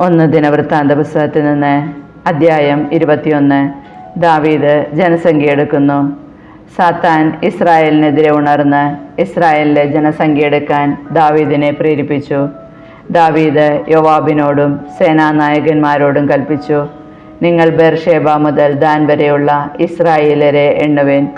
ഒന്ന് ദിനവൃത്താന്ത പുസ്തകത്തിൽ നിന്ന് അധ്യായം ഇരുപത്തിയൊന്ന്. ദാവീദ് ജനസംഖ്യ എടുക്കുന്നു. സാത്താൻ ഇസ്രായേലിനെതിരെ ഉണർന്ന് ഇസ്രായേലിലെ ജനസംഖ്യ എടുക്കാൻ ദാവീദിനെ പ്രേരിപ്പിച്ചു. ദാവീദ് യോവാബിനോടും സേനാനായകന്മാരോടും കൽപ്പിച്ചു നിങ്ങൾ ബെർഷേബ മുതൽ ദാൻ വരെയുള്ള ഇസ്രായേലരെ എണ്ണുവേൻ.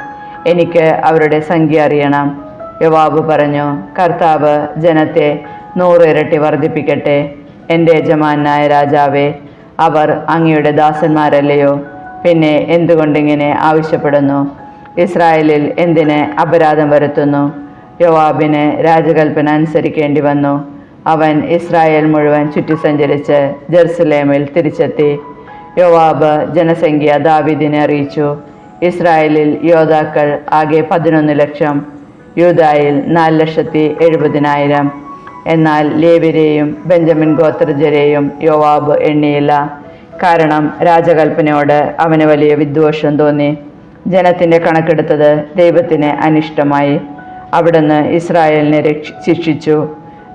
എനിക്ക് അവരുടെ സംഖ്യ അറിയണം. യോവാബ് പറഞ്ഞു കർത്താവ് ജനത്തെ നൂറിരട്ടി വർദ്ധിപ്പിക്കട്ടെ. എന്റെ യജമാനായ രാജാവേ അവർ അങ്ങയുടെ ദാസന്മാരല്ലയോ? പിന്നെ എന്തുകൊണ്ടിങ്ങനെ ആവശ്യപ്പെടുന്നു? ഇസ്രായേലിൽ എന്തിനെ അപരാധം വരുത്തുന്നു? യോവാബിന് രാജകൽപ്പന അനുസരിക്കേണ്ടി വന്നു. അവൻ ഇസ്രായേൽ മുഴുവൻ ചുറ്റി സഞ്ചരിച്ച് ജെറുസലേമിൽ തിരിച്ചെത്തി. യോവാബ് ജനസംഖ്യ ദാവിദിനെ അറിയിച്ചു. ഇസ്രായേലിൽ യോദ്ധാക്കൾ ആകെ പതിനൊന്ന് ലക്ഷം യൂതായിൽ നാല് ലക്ഷത്തി എഴുപതിനായിരം എന്നാൽ ലേവരെയും ബെഞ്ചമിൻ ഗോത്രജരെയും യോവാബ് എണ്ണിയില്ല. കാരണം രാജകൽപ്പനയോട് അവന് വലിയ വിദ്വേഷം തോന്നി. ജനത്തിന്റെ കണക്കെടുത്തത് ദൈവത്തിന് അനിഷ്ടമായി. അവിടുന്ന് ഇസ്രായേലിനെ രക്ഷി ശിക്ഷിച്ചു.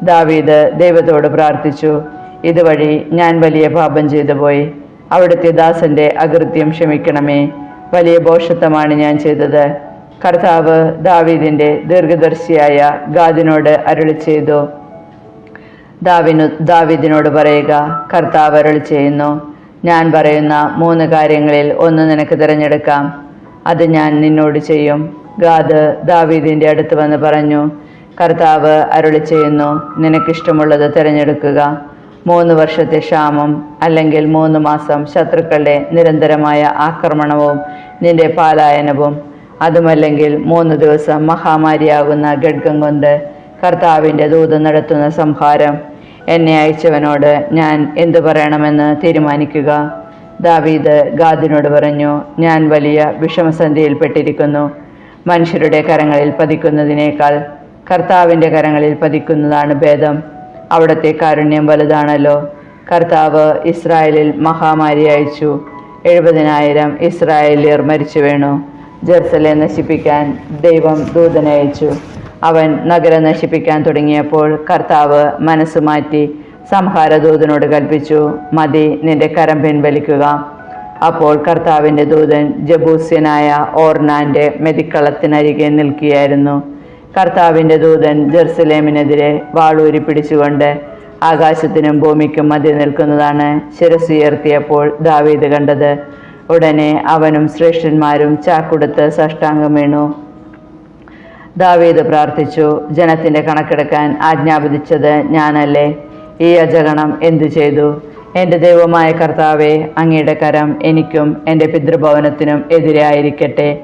ദാവീദ് ദൈവത്തോട് പ്രാർത്ഥിച്ചു ഇതുവഴി ഞാൻ വലിയ പാപം ചെയ്തു പോയി. അവിടുത്തെ ദാസന്റെ അകൃത്യം ക്ഷമിക്കണമേ. വലിയ ഭോഷത്വമാണ് ഞാൻ ചെയ്തത്. കർത്താവ് ദാവീദിന്റെ ദീർഘദർശിയായ ഗാദിനോട് അരുളി ചെയ്തു ദാവിനു ദാവിദിനോട് പറയുക കർത്താവ് അരുളി ചെയ്യുന്നു. ഞാൻ പറയുന്ന മൂന്ന് കാര്യങ്ങളിൽ ഒന്ന് നിനക്ക് തിരഞ്ഞെടുക്കാം. അത് ഞാൻ നിന്നോട് ചെയ്യും. ഗാദ് ദാവീദിന്റെ അടുത്ത് വന്ന് പറഞ്ഞു കർത്താവ് അരുളി ചെയ്യുന്നു. നിനക്കിഷ്ടമുള്ളത് തിരഞ്ഞെടുക്കുക. മൂന്ന് വർഷത്തെ ക്ഷാമം അല്ലെങ്കിൽ മൂന്ന് മാസം ശത്രുക്കളുടെ നിരന്തരമായ ആക്രമണവും നിന്റെ പാലായനവും അതുമല്ലെങ്കിൽ മൂന്ന് ദിവസം മഹാമാരിയാകുന്ന ഗഡ്ഗം കൊണ്ട് കർത്താവിന്റെ ദൂത് നടത്തുന്ന സംഹാരം. എന്നെ അയച്ചവനോട് ഞാൻ എന്തു പറയണമെന്ന് തീരുമാനിക്കുക. ദാവീദ് ഗാദിനോട് പറഞ്ഞു ഞാൻ വലിയ വിഷമസന്ധിയിൽപ്പെട്ടിരിക്കുന്നു. മനുഷ്യരുടെ കരങ്ങളിൽ പതിക്കുന്നതിനേക്കാൾ കർത്താവിന്റെ കരങ്ങളിൽ പതിക്കുന്നതാണ് ഭേദം. അവിടുത്തെ കാരുണ്യം വലുതാണല്ലോ. കർത്താവ് ഇസ്രായേലിൽ മഹാമാരി അയച്ചു. എഴുപതിനായിരം ഇസ്രായേലിയർ മരിച്ചു വീണു. ജെറുസലേം നശിപ്പിക്കാൻ ദൈവം ദൂതനയച്ചു അവൻ നഗരം നശിപ്പിക്കാൻ തുടങ്ങിയപ്പോൾ കർത്താവ് മനസ്സ് മാറ്റി സംഹാരദൂതനോട് കൽപ്പിച്ചു മതി നിന്റെ കരം പിൻവലിക്കുക. അപ്പോൾ കർത്താവിന്റെ ദൂതൻ ജബൂസ്യനായ ഓർണാന്റെ മെതിക്കളത്തിനരികെ നിൽക്കുകയായിരുന്നു. കർത്താവിന്റെ ദൂതൻ ജെറുസലേമിനെതിരെ വാളൂരി പിടിച്ചുകൊണ്ട് ആകാശത്തിനും ഭൂമിക്കും മതി നിൽക്കുന്നതാണ് ശിരസുയർത്തിയപ്പോൾ ദാവീദ് കണ്ടത്. ഉടനെ അവനും ശ്രേഷ്ഠന്മാരും ചാക്കുടുത്ത് സഷ്ടാംഗം വീണു. ദാവീദ് പ്രാർത്ഥിച്ചു ജനത്തിന്റെ കണക്കെടുക്കാൻ ആജ്ഞാപിച്ചത് ഞാനല്ലേ? ഈ അജഗണം എന്തു ചെയ്തു? എന്റെ ദൈവമായ കർത്താവെ അങ്ങയുടെ കരം എനിക്കും എന്റെ പിതൃഭവനത്തിനും എതിരായിരിക്കട്ടെ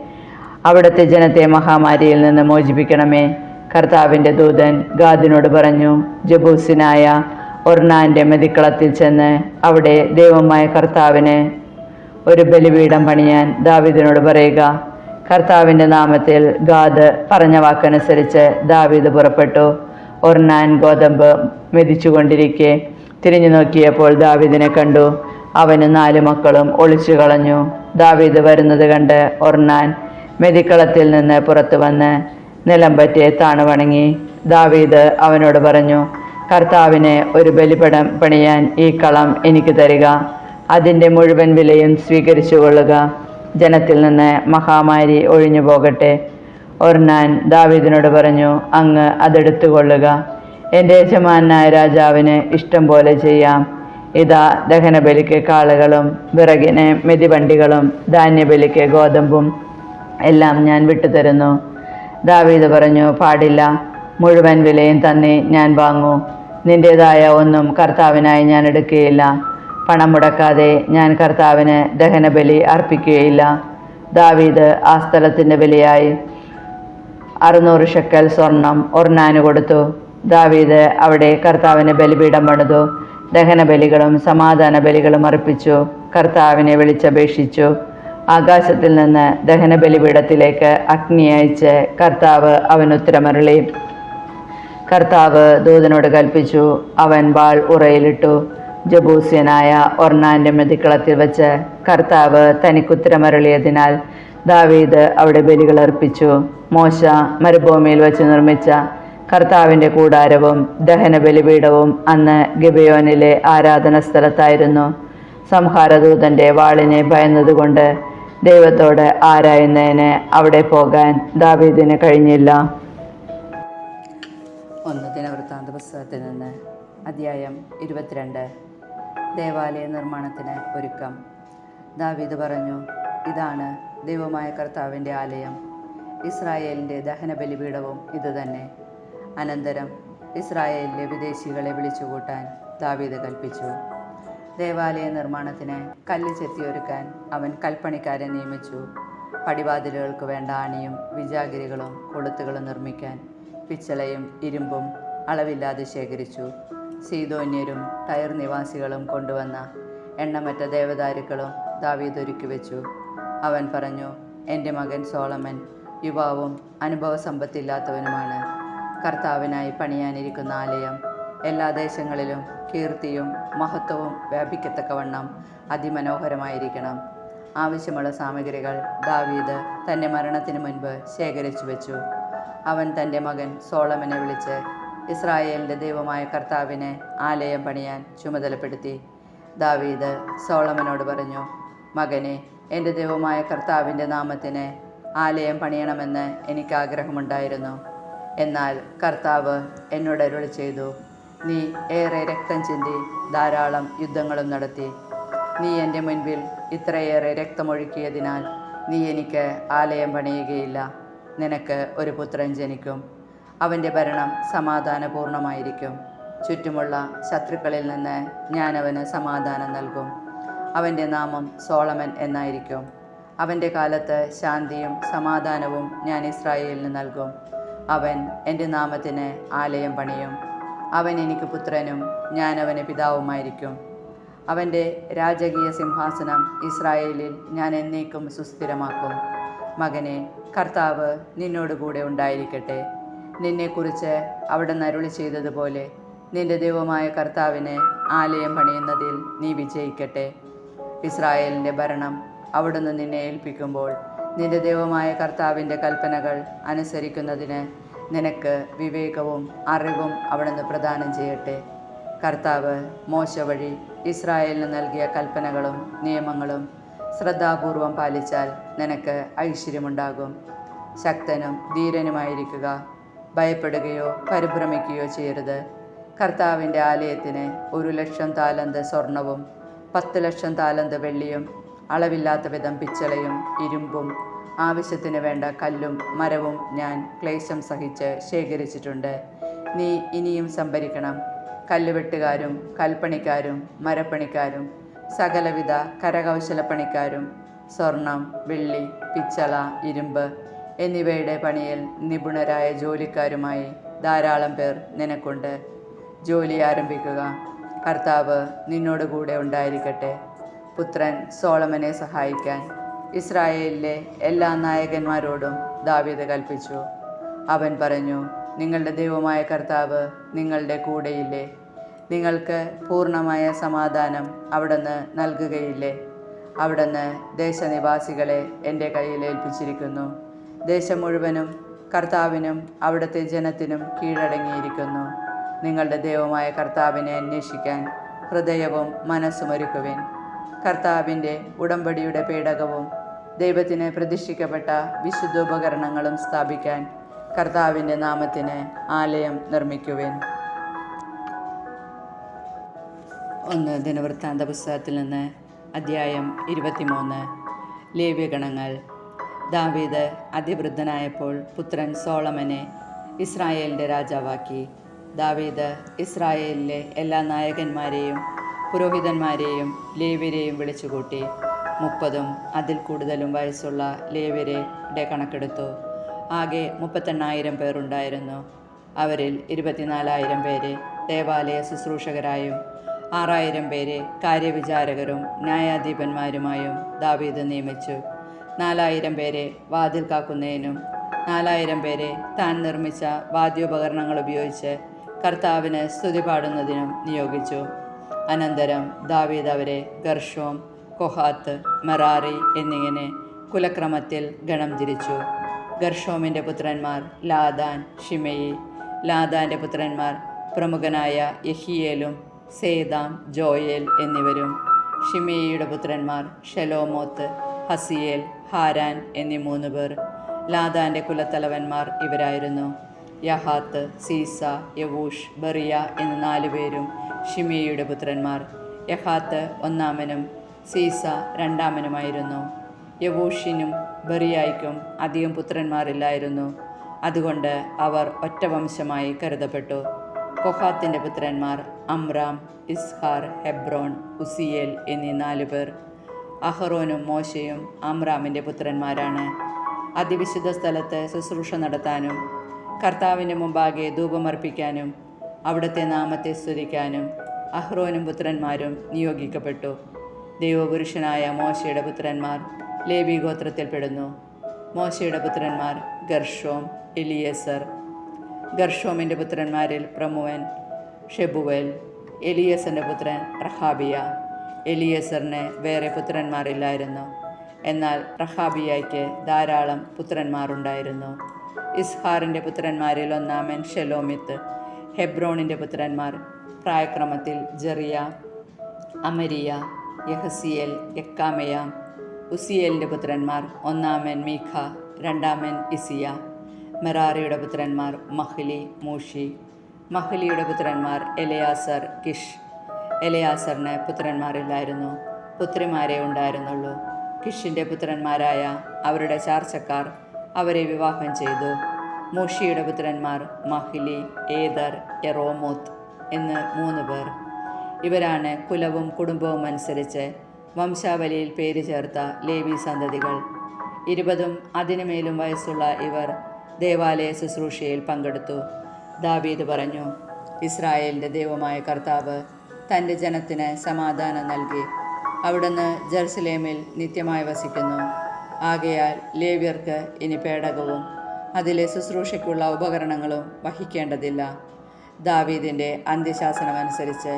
അവിടുത്തെ ജനത്തെ മഹാമാരിയിൽ നിന്ന് മോചിപ്പിക്കണമേ. കർത്താവിന്റെ ദൂതൻ ഗാദിനോട് പറഞ്ഞു ജബൂസിനായ ഒർണാന്റെ മെതിക്കളത്തിൽ ചെന്ന് അവിടെ ദൈവമായ കർത്താവിന് ഒരു ബലിപീഠം പണിയാൻ ദാവിദിനോട് പറയുക. കർത്താവിന്റെ നാമത്തിൽ ഗാദ് പറഞ്ഞ വാക്കനുസരിച്ച് ദാവീദ് പുറപ്പെട്ടു. ഒർണാൻ ഗോതമ്പ് മെതിച്ചുകൊണ്ടിരിക്കെ തിരിഞ്ഞു നോക്കിയപ്പോൾ ദാവീദിനെ കണ്ടു. അവന് നാല് മക്കളും ഒളിച്ചു കളഞ്ഞു. ദാവീദ് വരുന്നത് കണ്ട് ഒർണാൻ മെതിക്കളത്തിൽ നിന്ന് പുറത്തു വന്ന് നിലം പറ്റി താണു വണങ്ങി ദാവീദ് അവനോട് പറഞ്ഞു കർത്താവിനെ ഒരു ബലിപടം പണിയാൻ ഈ കളം എനിക്ക് തരിക. അതിന്റെ മുഴുവൻ വിലയും സ്വീകരിച്ചു കൊള്ളുക ജനത്തിൽ നിന്ന് മഹാമാരി ഒഴിഞ്ഞു പോകട്ടെ. ഒർണാൻ ദാവീദിനോട് പറഞ്ഞു അങ്ങ് അതെടുത്തുകൊള്ളുക. എന്റെ യജമാനായ രാജാവിന് ഇഷ്ടം പോലെ ചെയ്യാം. ഇതാ ദഹനബലിക്ക് കാളുകളും വിറകിന് മെതിവണ്ടികളും ധാന്യബലിക്ക് ഗോതമ്പും എല്ലാം ഞാൻ വിട്ടുതരുന്നു. ദാവീദ് പറഞ്ഞു പാടില്ല. മുഴുവൻ വിലയും തന്നെ ഞാൻ വാങ്ങൂ. നിന്റേതായ ഒന്നും കർത്താവിനായി ഞാൻ എടുക്കുകയില്ല. പണം മുടക്കാതെ ഞാൻ കർത്താവിന് ദഹനബലി അർപ്പിക്കുകയില്ല. ദാവീദ് ആ സ്ഥലത്തിന്റെ ബലിയായി അറുന്നൂറ് ഷെക്കൽ സ്വർണം ഒർണാന് കൊടുത്തു. ദാവീദ് അവിടെ കർത്താവിന് ബലിപീഠം പണിതു. ദഹനബലികളും സമാധാന ബലികളും അർപ്പിച്ചു. കർത്താവിനെ വിളിച്ചപേക്ഷിച്ചു. ആകാശത്തിൽ നിന്ന് ദഹനബലിപീഠത്തിലേക്ക് അഗ്നി അയച്ച് കർത്താവ് അവൻ ഉത്തരമരളി. കർത്താവ് ദൂതനോട് കൽപ്പിച്ചു. അവൻ വാൾ ഉറയിലിട്ടു. ജബൂസ്യനായ ഒർണാന്റെ മെതിക്കളത്തിൽ വെച്ച് കർത്താവ് തനിക്കുത്തരമരളിയതിനാൽ ദാവീദ് അവിടെ ബലികൾ അർപ്പിച്ചു. മോശ മരുഭൂമിയിൽ വെച്ച് നിർമ്മിച്ച കർത്താവിന്റെ കൂടാരവും ദഹന ബലിപീഠവും അന്ന് ഗിബയോനിലെ ആരാധന സ്ഥലത്തായിരുന്നു. സംഹാരദൂതന്റെ വാളിനെ ഭയന്നതുകൊണ്ട് ദൈവത്തോട് ആരായുന്നതിന് അവിടെ പോകാൻ ദാവീദിന് കഴിഞ്ഞില്ല. ഒന്ന് ദിനവൃത്താന്ത പുസ്തകത്തിൽ നിന്ന് അധ്യായം ഇരുപത്തിരണ്ട്. ദേവാലയ നിർമ്മാണത്തിന് ഒരുക്കം. ദാവീദ് പറഞ്ഞു ഇതാണ് ദൈവമായ കർത്താവിന്റെ ആലയം. ഇസ്രായേലിന്റെ ദഹന ബലിപീഠവും ഇതുതന്നെ അനന്തരം ഇസ്രായേലിലെ വിദേശികളെ വിളിച്ചുകൂട്ടാൻ ദാവീദ് കൽപ്പിച്ചു. ദേവാലയ നിർമ്മാണത്തിന് കല്ല് ചെത്തിയൊരുക്കാൻ അവൻ കൽപ്പണിക്കാരെ നിയമിച്ചു. പടിവാതിലുകൾക്ക് വേണ്ട ആണിയും വിജാഗിരികളും കൊളുത്തുകളും നിർമ്മിക്കാൻ പിച്ചളയും ഇരുമ്പും അളവില്ലാതെ ശേഖരിച്ചു. സീതോന്യരും ടയർ നിവാസികളും കൊണ്ടുവന്ന എണ്ണമറ്റ ദേവദാരുക്കളും ദാവീദ് ഒരുക്കി വെച്ചു. അവൻ പറഞ്ഞു എന്റെ മകൻ സോളമൻ യുവാവും അനുഭവസമ്പത്തില്ലാത്തവനുമാണ്. കർത്താവിനായി പണിയാനിരിക്കുന്ന ആലയം എല്ലാ ദേശങ്ങളിലും കീർത്തിയും മഹത്വവും വ്യാപിക്കത്തക്കവണ്ണം അതിമനോഹരമായിരിക്കണം. ആവശ്യമുള്ള സാമഗ്രികൾ ദാവീദ് തന്റെ മരണത്തിന് മുൻപ് ശേഖരിച്ചു വെച്ചു. അവൻ തന്റെ മകൻ സോളമനെ വിളിച്ച് ഇസ്രായേലിന്റെ ദൈവമായ കർത്താവിനെ ആലയം പണിയാൻ ചുമതലപ്പെടുത്തി. ദാവീദ് സോളമനോട് പറഞ്ഞു മകനെ എന്റെ ദൈവമായ കർത്താവിന്റെ നാമത്തിന് ആലയം പണിയണമെന്ന് എനിക്ക് ആഗ്രഹമുണ്ടായിരുന്നു എന്നാൽ കർത്താവ് എന്നോട് അരുളി ചെയ്തു നീ ഏറെ രക്തം ചിന്തി ധാരാളം യുദ്ധങ്ങളും നടത്തി. നീ എന്റെ മുൻപിൽ ഇത്രയേറെ രക്തമൊഴുക്കിയതിനാൽ നീ എനിക്ക് ആലയം പണിയുകയില്ല. നിനക്ക് ഒരു പുത്രൻ ജനിക്കും. അവന്റെ ഭരണം സമാധാനപൂർണമായിരിക്കും. ചുറ്റുമുള്ള ശത്രുക്കളിൽ നിന്ന് ഞാൻ അവന് സമാധാനം നൽകും. അവന്റെ നാമം സോളമൻ എന്നായിരിക്കും. അവന്റെ കാലത്ത് ശാന്തിയും സമാധാനവും ഞാൻ ഇസ്രായേലിന് നൽകും. അവൻ എന്റെ നാമത്തിന് ആലയം പണിയും. അവൻ എനിക്ക് പുത്രനും ഞാൻ അവന് പിതാവുമായിരിക്കും. അവന്റെ രാജകീയ സിംഹാസനം ഇസ്രായേലിൽ ഞാൻ എന്നേക്കും സുസ്ഥിരമാക്കും. മകനെ കർത്താവ് നിന്നോടുകൂടെ ഉണ്ടായിരിക്കട്ടെ. നിന്നെക്കുറിച്ച് അവിടെ നരുളി ചെയ്തതുപോലെ നിന്റെ ദൈവമായ കർത്താവിനെ ആലയം പണിയുന്നതിൽ നീ വിജയിക്കട്ടെ. ഇസ്രായേലിന്റെ ഭരണം അവിടുന്ന് നിന്നെ ഏൽപ്പിക്കുമ്പോൾ നിന്റെ ദൈവമായ കർത്താവിന്റെ കൽപ്പനകൾ അനുസരിക്കുന്നതിന് നിനക്ക് വിവേകവും അറിവും അവിടുന്ന് പ്രദാനം ചെയ്യട്ടെ. കർത്താവ് മോശ വഴി ഇസ്രായേലിന് നൽകിയ കൽപ്പനകളും നിയമങ്ങളും ശ്രദ്ധാപൂർവം പാലിച്ചാൽ നിനക്ക് ഐശ്വര്യമുണ്ടാകും. ശക്തനും ധീരനുമായിരിക്കുക. ഭയപ്പെടുകയോ പരിഭ്രമിക്കുകയോ ചെയ്യരുത്. കർത്താവിന്റെ ആലയത്തിന് ഒരു ലക്ഷം താലന്ത് സ്വർണവും പത്ത് ലക്ഷം താലന്ത് വെള്ളിയും അളവില്ലാത്ത വിധം പിച്ചളയും ഇരുമ്പും ആവശ്യത്തിന് വേണ്ട കല്ലും മരവും ഞാൻ ക്ലേശം സഹിച്ച് ശേഖരിച്ചിട്ടുണ്ട്. നീ ഇനിയും സംഭരിക്കണം. കല്ലുവെട്ടുകാരും കൽപ്പണിക്കാരും മരപ്പണിക്കാരും സകലവിധ കരകൗശലപ്പണിക്കാരും സ്വർണം വെള്ളി പിച്ചള ഇരുമ്പ് എന്നിവയുടെ പണിയിൽ നിപുണരായ ജോലിക്കാരുമായി ധാരാളം പേർ നിനക്കുണ്ട്. ജോലി ആരംഭിക്കുക. കർത്താവ് നിന്നോട് കൂടെ ഉണ്ടായിരിക്കട്ടെ. പുത്രൻ സോളമനെ സഹായിക്കാൻ ഇസ്രായേലിലെ എല്ലാ നായകന്മാരോടും ദാവീദ് കൽപ്പിച്ചു. അവൻ പറഞ്ഞു നിങ്ങളുടെ ദൈവമായ കർത്താവ് നിങ്ങളുടെ കൂടെയില്ലേ? നിങ്ങൾക്ക് പൂർണമായ സമാധാനം അവിടുന്ന് നൽകുകയില്ലേ? അവിടുന്ന് ദേശനിവാസികളെ എന്റെ കയ്യിൽ ഏൽപ്പിച്ചിരിക്കുന്നു. ദേശം മുഴുവനും കർത്താവിനും അവിടുത്തെ ജനത്തിനും കീഴടങ്ങിയിരിക്കുന്നു. നിങ്ങളുടെ ദൈവമായ കർത്താവിനെ അന്വേഷിക്കാൻ ഹൃദയവും മനസ്സുമൊരുക്കുവിൻ കർത്താവിന്റെ ഉടമ്പടിയുടെ പേടകവും ദൈവത്തിന് പ്രതിഷ്ഠിക്കപ്പെട്ട വിശുദ്ധോപകരണങ്ങളും സ്ഥാപിക്കാൻ കർത്താവിന്റെ നാമത്തിന് ആലയം നിർമ്മിക്കുവിൻ. ഒന്ന് ദിനവൃത്താന്ത പുസ്തകത്തിൽ നിന്ന് അധ്യായം ഇരുപത്തിമൂന്ന്. ലേവ്യഗണങ്ങൾ. ദാവീദ് അതിവൃദ്ധനായപ്പോൾ പുത്രൻ സോളമനെ ഇസ്രായേലിന്റെ രാജാവാക്കി. ദാവീദ് ഇസ്രായേലിലെ എല്ലാ നായകന്മാരെയും പുരോഹിതന്മാരെയും ലേവ്യരെയും വിളിച്ചുകൂട്ടി. മുപ്പതും അതിൽ കൂടുതലും വയസ്സുള്ള ലേവ്യരുടെ കണക്കെടുത്തു. ആകെ മുപ്പത്തെണ്ണായിരം പേരുണ്ടായിരുന്നു അവരിൽ ഇരുപത്തിനാലായിരം പേരെ ദേവാലയ ശുശ്രൂഷകരായും ആറായിരം പേരെ കാര്യവിചാരകരും ന്യായാധിപന്മാരുമായും ദാവീദ് നിയമിച്ചു. നാലായിരം പേരെ വാതിൽ കാക്കുന്നതിനും നാലായിരം പേരെ താൻ നിർമ്മിച്ച വാദ്യോപകരണങ്ങൾ ഉപയോഗിച്ച് കർത്താവിന് സ്തുതി പാടുന്നതിനും നിയോഗിച്ചു. അനന്തരം ദാവീദ് അവരെ ഗർഷോം കൊഹാത്ത് മെറാറി എന്നിങ്ങനെ കുലക്രമത്തിൽ ഗണം തിരിച്ചു. ഗർഷോമിന്റെ പുത്രന്മാർ ലാദാൻ ഷിമയി ലാദാന്റെ പുത്രന്മാർ പ്രമുഖനായ യഹിയേലും സേദാം ജോയേൽ എന്നിവരും. ഷിമയിയുടെ പുത്രന്മാർ ഷെലോമോത്ത് ഹസിയേൽ ഹാരാൻ എന്നീ മൂന്ന് പേർ ലാദാന്റെ കുലത്തലവന്മാർ ഇവരായിരുന്നു. യഹാത്ത് സീസ യവൂഷ് ബറിയ എന്ന നാലുപേരും ഷിമിയയുടെ പുത്രന്മാർ. യഹാത്ത് ഒന്നാമനും സീസ രണ്ടാമനുമായിരുന്നു. യവൂഷിനും ബറിയായിക്കും അധികം പുത്രന്മാരില്ലായിരുന്നു. അതുകൊണ്ട് അവർ ഒറ്റ വംശമായി കരുതപ്പെട്ടു. കൊഹാത്തിന്റെ പുത്രന്മാർ അമ്രാം ഇസ്ഹാർ ഹെബ്രോൺ ഉസിയേൽ എന്നീ നാല് പേർ. അഹറോനും മോശയും അമ്രാമിന്റെ പുത്രന്മാരാണ്. അതിവിശുദ്ധ സ്ഥലത്ത് ശുശ്രൂഷ നടത്താനും കർത്താവിന്റെ മുമ്പാകെ ധൂപമർപ്പിക്കാനും അവിടുത്തെ നാമത്തെ സ്തുതിക്കാനും അഹ്റോനും പുത്രന്മാരും നിയോഗിക്കപ്പെട്ടു. ദൈവപുരുഷനായ മോശയുടെ പുത്രന്മാർ ലേബി ഗോത്രത്തിൽപ്പെടുന്നു മോശയുടെ പുത്രന്മാർ ഗർഷോം എലിയസർ. ഗർഷോമിന്റെ പുത്രന്മാരിൽ പ്രമുവൻ ഷെബുവൽ. എലിയസന്റെ പുത്രൻ റഹാബിയ. എലിയസറിന് വേറെ പുത്രന്മാരില്ലായിരുന്നു. എന്നാൽ റഹാബിയയ്ക്ക് ധാരാളം പുത്രന്മാരുണ്ടായിരുന്നു. ഇസ്ഹാറിന്റെ പുത്രന്മാരിൽ ഒന്നാമൻ ഷെലോമിത്ത് ഹെബ്രോണിന്റെ പുത്രന്മാർ പ്രായക്രമത്തിൽ ജെറിയ അമരിയ യഹസിയൽ യക്കാമയ ഉസിയലിന്റെ പുത്രന്മാർ ഒന്നാമൻ മീഖ രണ്ടാമൻ ഇസിയ മെറാറിയുടെ പുത്രന്മാർ മഹ്ലി മൂഷി മഹ്ലിയുടെ പുത്രന്മാർ എലയാസർ കിഷ് എലയാസറിന് പുത്രന്മാരില്ലായിരുന്നു. പുത്രിമാരെ ഉണ്ടായിരുന്നുള്ളൂ. കിഷിന്റെ പുത്രന്മാരായ അവരുടെ ചാർച്ചക്കാർ അവരെ വിവാഹം ചെയ്തു. മൂഷിയുടെ പുത്രന്മാർ മഹിലി ഏദർ എറോമോത്ത് എന്ന് മൂന്ന് പേർ. ഇവരാണ് കുലവും കുടുംബവും അനുസരിച്ച് വംശാവലിയിൽ പേര് ചേർത്ത ലേവി സന്തതികൾ. ഇരുപതും അതിനുമേലും വയസ്സുള്ള ഇവർ ദേവാലയ ശുശ്രൂഷയിൽ പങ്കെടുത്തു. ദാവീദ് പറഞ്ഞു ഇസ്രായേലിന്റെ ദൈവമായ കർത്താവ് തന്റെ ജനത്തിന് സമാധാനം നൽകി അവിടുന്ന് ജെറുസലേമിൽ നിത്യമായി വസിക്കുന്നു. ആകയാൽ ലേവ്യർക്ക് ഇനി പേടകവും അതിലെ ശുശ്രൂഷയ്ക്കുള്ള ഉപകരണങ്ങളും വഹിക്കേണ്ടതില്ല. ദാവീദിന്റെ അന്ത്യശാസനമനുസരിച്ച്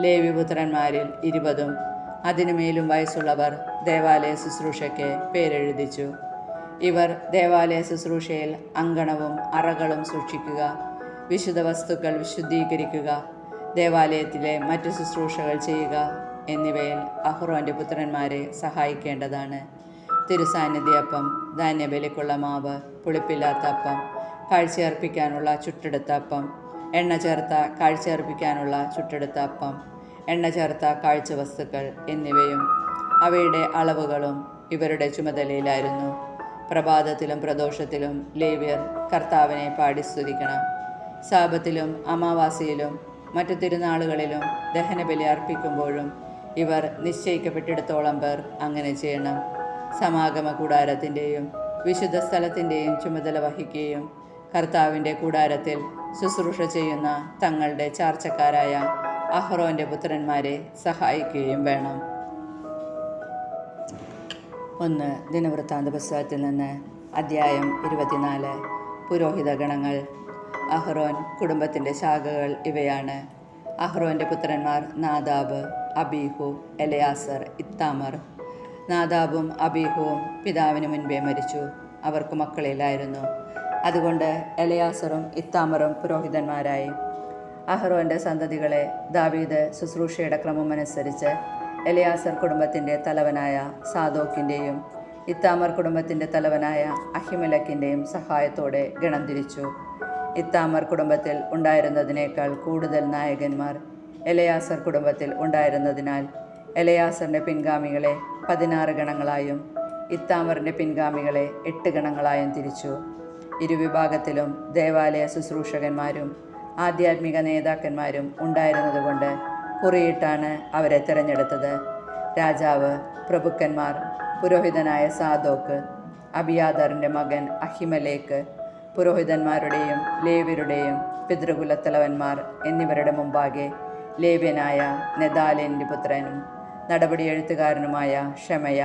ലേവിപുത്രന്മാരിൽ ഇരുപതും അതിനുമേലും വയസ്സുള്ളവർ ദേവാലയ ശുശ്രൂഷയ്ക്ക് പേരെഴുതിച്ചു. ഇവർ ദേവാലയ ശുശ്രൂഷയിൽ അങ്കണവും അറകളും സൂക്ഷിക്കുക വിശുദ്ധ വസ്തുക്കൾ വിശുദ്ധീകരിക്കുക ദേവാലയത്തിലെ മറ്റു ശുശ്രൂഷകൾ ചെയ്യുക എന്നിവയിൽ അഹ്റോന്റെ പുത്രന്മാരെ സഹായിക്കേണ്ടതാണ്. തിരുസാന്നിധ്യപ്പം ധാന്യബലിക്കുള്ള മാവ് പുളിപ്പില്ലാത്ത അപ്പം കാഴ്ചയർപ്പിക്കാനുള്ള ചുട്ടെടുത്ത അപ്പം എണ്ണ ചേർത്ത കാഴ്ചയർപ്പിക്കാനുള്ള ചുട്ടെടുത്ത അപ്പം എണ്ണ ചേർത്ത കാഴ്ച വസ്തുക്കൾ എന്നിവയും അവയുടെ അളവുകളും ഇവരുടെ ചുമതലയിലായിരുന്നു. പ്രഭാതത്തിലും പ്രദോഷത്തിലും ലേവ്യർ കർത്താവിനെ പാടി സ്തുതിക്കണം. സാപത്തിലും അമാവാസിയിലും മറ്റു തിരുനാളുകളിലും ദഹനബലി അർപ്പിക്കുമ്പോഴും ഇവർ നിശ്ചയിക്കപ്പെട്ടിടത്തോളം പേർ അങ്ങനെ ചെയ്യണം. സമാഗമ കൂടാരത്തിന്റെയും വിശുദ്ധ സ്ഥലത്തിന്റെയും ചുമതല വഹിക്കുകയും കർത്താവിന്റെ കൂടാരത്തിൽ ശുശ്രൂഷ ചെയ്യുന്ന തങ്ങളുടെ ചാർച്ചക്കാരായ അഹ്റോന്റെ പുത്രന്മാരെ സഹായിക്കുകയും വേണം. ഒന്ന് ദിനവൃത്താന്ത പുസ്തകത്തിൽ നിന്ന് അധ്യായം ഇരുപത്തിനാല്. പുരോഹിത ഗണങ്ങൾ അഹ്റോൻ കുടുംബത്തിന്റെ ശാഖകൾ ഇവയാണ്. അഹ്റോന്റെ പുത്രന്മാർ നാദാബ് അബീഹു എലയാസർ ഇത്താമർ. നാദാബും അബീഹുവും പിതാവിന് മുൻപേ മരിച്ചു. അവർക്ക് മക്കളില്ലായിരുന്നു. അതുകൊണ്ട് എലയാസറും ഇത്താമറും പുരോഹിതന്മാരായി. അഹ്റോന്റെ സന്തതികളെ ദാവീദ് ശുശ്രൂഷയുടെ ക്രമമനുസരിച്ച് എലയാസർ കുടുംബത്തിന്റെ തലവനായ സാദോക്കിന്റെയും ഇത്താമർ കുടുംബത്തിന്റെ തലവനായ അഹിമലക്കിന്റെയും സഹായത്തോടെ ഗണം തിരിച്ചു ഇത്താമർ കുടുംബത്തിൽ ഉണ്ടായിരുന്നതിനേക്കാൾ കൂടുതൽ നായകന്മാർ എലയാസർ കുടുംബത്തിൽ ഉണ്ടായിരുന്നതിനാൽ എലയാസറിന്റെ പിൻഗാമികളെ പതിനാറ് ഗണങ്ങളായും ഇത്താമറിന്റെ പിൻഗാമികളെ എട്ട് ഗണങ്ങളായും തിരിച്ചു. ഇരുവിഭാഗത്തിലും ദേവാലയ ശുശ്രൂഷകന്മാരും ആധ്യാത്മിക നേതാക്കന്മാരും ഉണ്ടായിരുന്നതുകൊണ്ട് കുറിയിട്ടാണ് അവരെ തിരഞ്ഞെടുത്തത്. രാജാവ് പ്രഭുക്കന്മാർ പുരോഹിതനായ സാദോക്ക് അബിയാദറിന്റെ മകൻ അഹിമലേക്ക് പുരോഹിതന്മാരുടെയും ലേവ്യരുടെയും പിതൃകുലത്തലവന്മാർ എന്നിവരുടെ മുമ്പാകെ ലേവ്യനായ നെദാലിന്റെ പുത്രനും നടപടി എഴുത്തുകാരനുമായ ഷമയ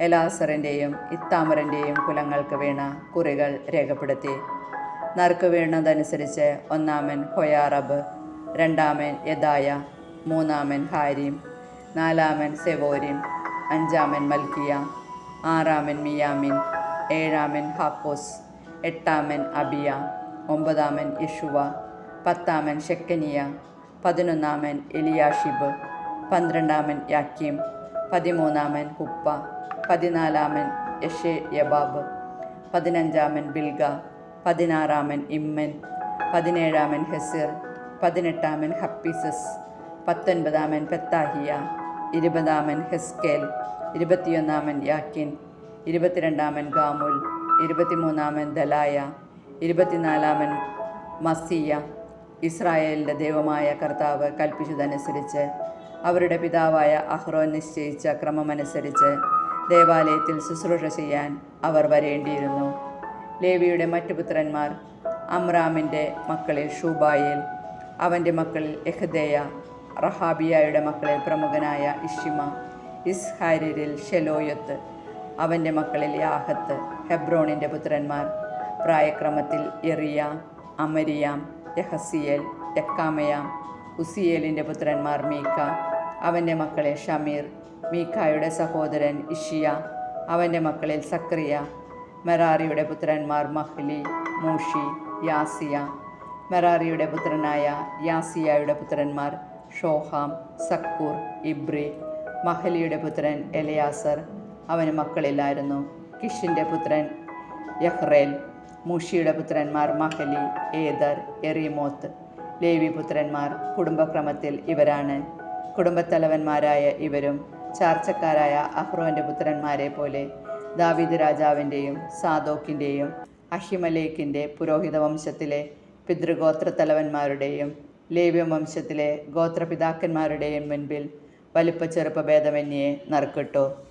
എലാസറിന്റെയും ഇത്താമറിന്റെയും കുലങ്ങൾക്ക് വീണ കുറികൾ രേഖപ്പെടുത്തി. നറുക്ക് വീണതനുസരിച്ച് ഒന്നാമൻ ഹൊയാറബ് രണ്ടാമൻ യദായ മൂന്നാമൻ ഹാരിം നാലാമൻ സെവോരിം അഞ്ചാമൻ മൽക്കിയ ആറാമൻ മിയാമിൻ ഏഴാമൻ ഹാക്കോസ് എട്ടാമൻ അബിയ ഒമ്പതാമൻ യഷുവ പത്താമൻ ഷെക്കനിയ പതിനൊന്നാമൻ എലിയാഷിബ് പന്ത്രണ്ടാമൻ യാക്കീം പതിമൂന്നാമൻ ഹുപ്പ പതിനാലാമൻ യഷെ യബാബ് പതിനഞ്ചാമൻ ബിൽഗ പതിനാറാമൻ ഇമ്മൻ പതിനേഴാമൻ ഹെസിർ പതിനെട്ടാമൻ ഹപ്പിസസ് പത്തൊൻപതാമൻ പെത്താഹിയ ഇരുപതാമൻ ഹെസ്കേൽ ഇരുപത്തിയൊന്നാമൻ യാക്കിൻ ഇരുപത്തിരണ്ടാമൻ ഗാമുൽ ഇരുപത്തിമൂന്നാമൻ ദലായ ഇരുപത്തിനാലാമൻ മസിയ ഇസ്രായേലിന്റെ ദൈവമായ കർത്താവ് കൽപ്പിച്ചതനുസരിച്ച് അവരുടെ പിതാവായ അഹ്റോൻ നിശ്ചയിച്ച ക്രമമനുസരിച്ച് ദേവാലയത്തിൽ ശുശ്രൂഷ ചെയ്യാൻ അവർ വരേണ്ടിയിരുന്നു. ലേവിയുടെ മറ്റു പുത്രന്മാർ അമ്രാമിന്റെ മക്കളിൽ ഷൂബായേൽ അവന്റെ മക്കളിൽ എഹ്ദേയ റഹാബിയായുടെ മക്കളിൽ പ്രമുഖനായ ഇഷിമ ഇസ്ഹാരിരിൽ ഷെലോയത്ത് അവന്റെ മക്കളിൽ യാഹത്ത് ഹെബ്രോണിന്റെ പുത്രന്മാർ. പ്രായക്രമത്തിൽ എറിയ അമരിയാം യഹസിയേൽ യക്കാമയാം ഉസിയേലിന്റെ പുത്രന്മാർ മീക്ക അവന്റെ മക്കളെ ഷമീർ മീക്കായുടെ സഹോദരൻ ഇഷിയ അവന്റെ മക്കളിൽ സക്രിയ മെറാറിയുടെ പുത്രന്മാർ മഹ്ലി മൂഷി യാസിയ മെറാറിയുടെ പുത്രനായ യാസിയായുടെ പുത്രന്മാർ ഷോഹാം സക്കൂർ ഇബ്രി മഹലിയുടെ പുത്രൻ എലയാസർ അവന് മക്കളില്ലായിരുന്നു. കിഷിന്റെ പുത്രൻ യഹ്റേൽ മൂഷിയുടെ പുത്രന്മാർ മഹലി ഏദർ എറിമോത്ത് ലേവി പുത്രന്മാർ കുടുംബക്രമത്തിൽ ഇവരാണ്. കുടുംബത്തലവന്മാരായ ഇവരും ചാർച്ചക്കാരായ അഹ്റോന്റെ പുത്രന്മാരെ പോലെ ദാവീദ് രാജാവിന്റെയും സാദോക്കിന്റെയും അഹിമലേക്കിന്റെ പുരോഹിത വംശത്തിലെ പിതൃഗോത്രത്തലവന്മാരുടെയും ലേവ്യ വംശത്തിലെ ഗോത്രപിതാക്കന്മാരുടെയും മുൻപിൽ വലിപ്പ ചെറുപ്പ ഭേദമന്യേ നറുക്കിട്ടു.